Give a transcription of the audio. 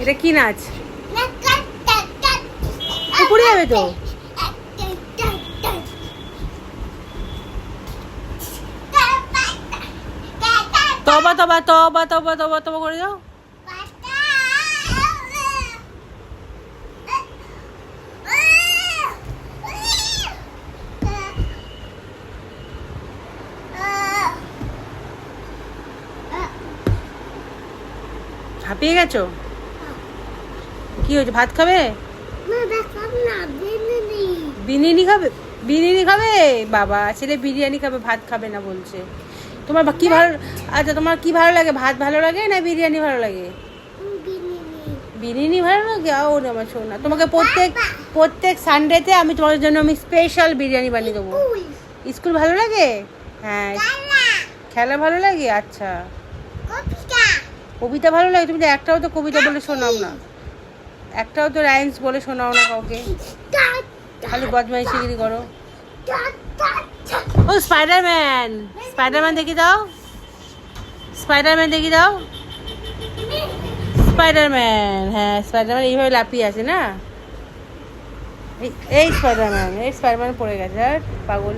এটা কি নাচ? উপরে যাবে তো। তবা তবা তবা তবা তবা তবা করে যাও হাঁপিয়ে গেছো? কি হয়েছে ভাত খাবে? বিরিয়ানি। খাবে? বিরিয়ানি খাবে? বাবা ছেলে বিরিয়ানি খাবে ভাত খাবে না বলছে। তোমার কি ভালো আচ্ছা তোমার কি ভালো লাগে ভাত ভালো লাগে না বিরিয়ানি ভালো লাগে? বিরিয়ানি। ভালো লাগে? ও আমার শোনা তোমাকে প্রত্যেক প্রত্যেক সানডেতে আমি তোমার জন্য আমি স্পেশাল বিরিয়ানি বানিয়ে দেবো। স্কুল। ভালো লাগে? হ্যাঁ। খেলা। ভালো লাগে? আচ্ছা। কবিতা। ভালো লাগে? তুমি তো একটাও তো কবিতা বলে শোনাও না। একটাও তো রাইমস বলে শোনাও না কাউকে। খালি বদমাইশিগিরি করো। ও স্পাইডারম্যান স্পাইডারম্যান দেখি দাও। স্পাইডারম্যান দেখি দাও। স্পাইডারম্যান হ্যাঁ স্পাইডারম্যান এইভাবে লাফিয়ে আছে না? এই স্পাইডারম্যান এই স্পাইডারম্যান পড়ে গেছে, আর পাগল।